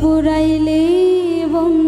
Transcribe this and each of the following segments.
পুরাইলে বন্ধু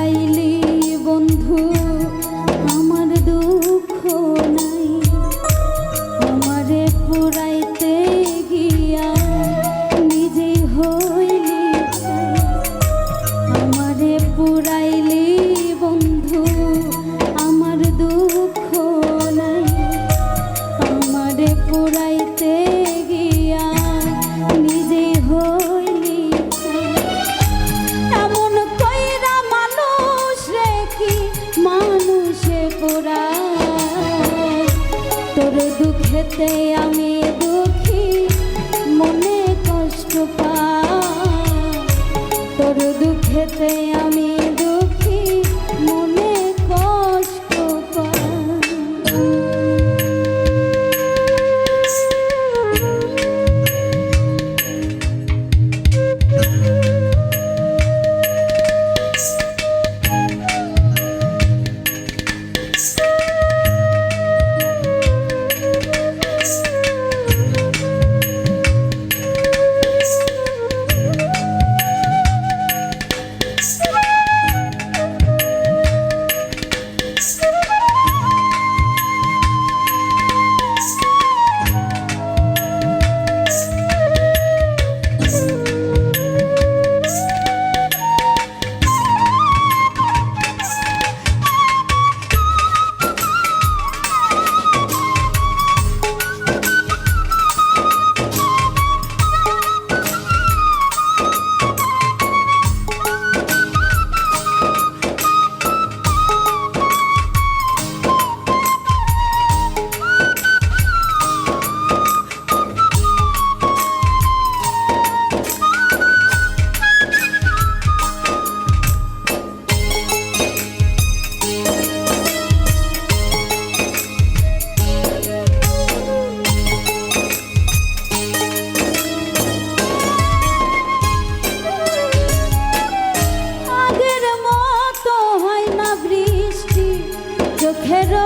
Leyla 飞呀。dijeron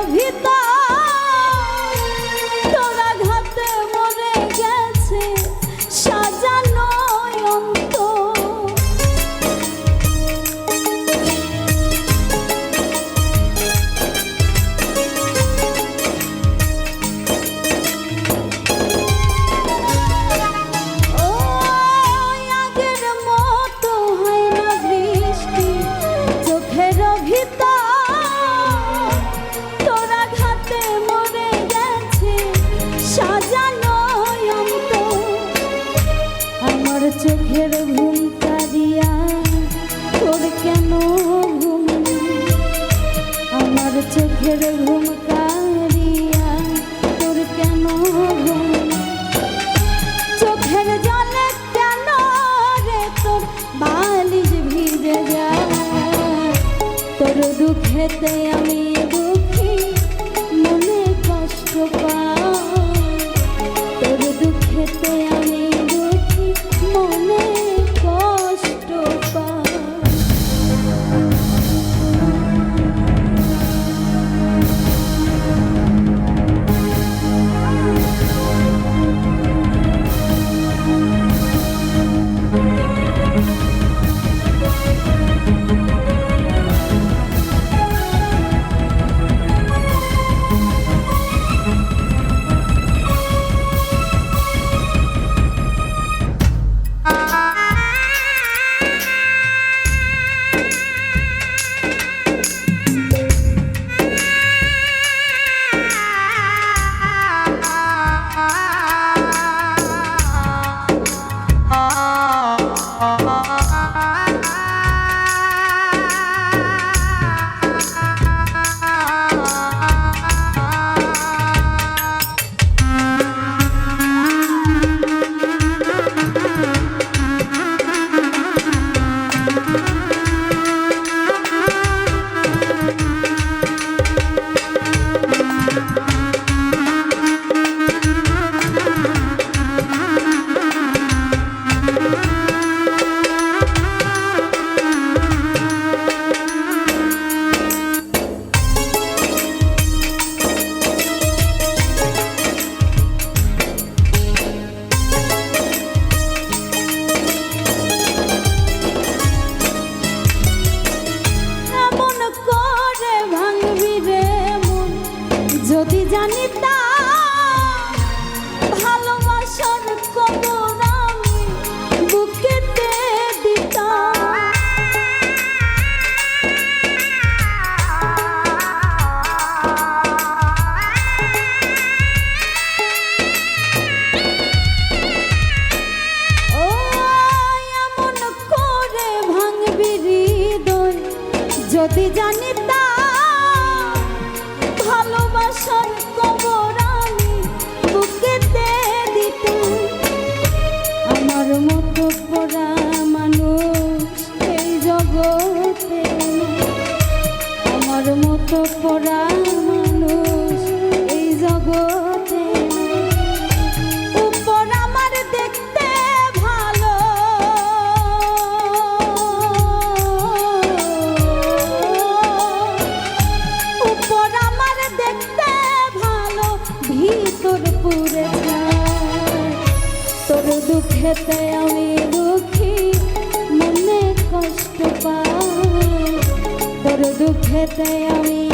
চোখের ঘুম কারিয়া তোর কেন চোখের জলে কেন রে তোর বালিশ ভিজে যায়? তোর দুঃখেতে আমি দুঃখী, মনে কষ্ট পা তোর দুঃখেতে খেতে আমি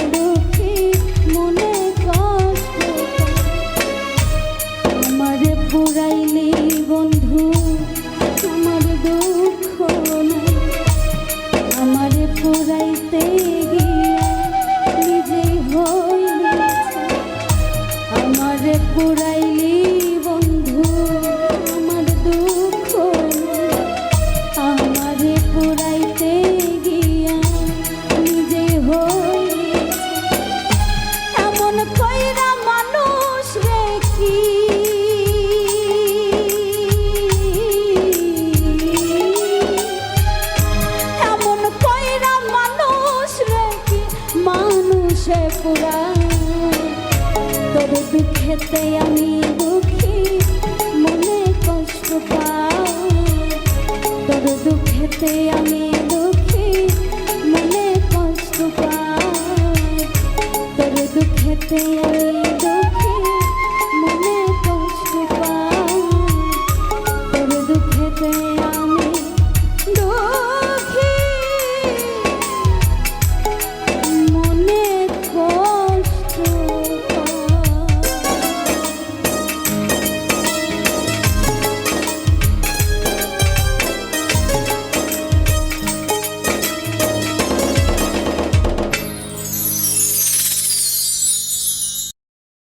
তাতে আমি দুঃখী মনে কষ্ট পাও। তোর দুঃখেতে আমি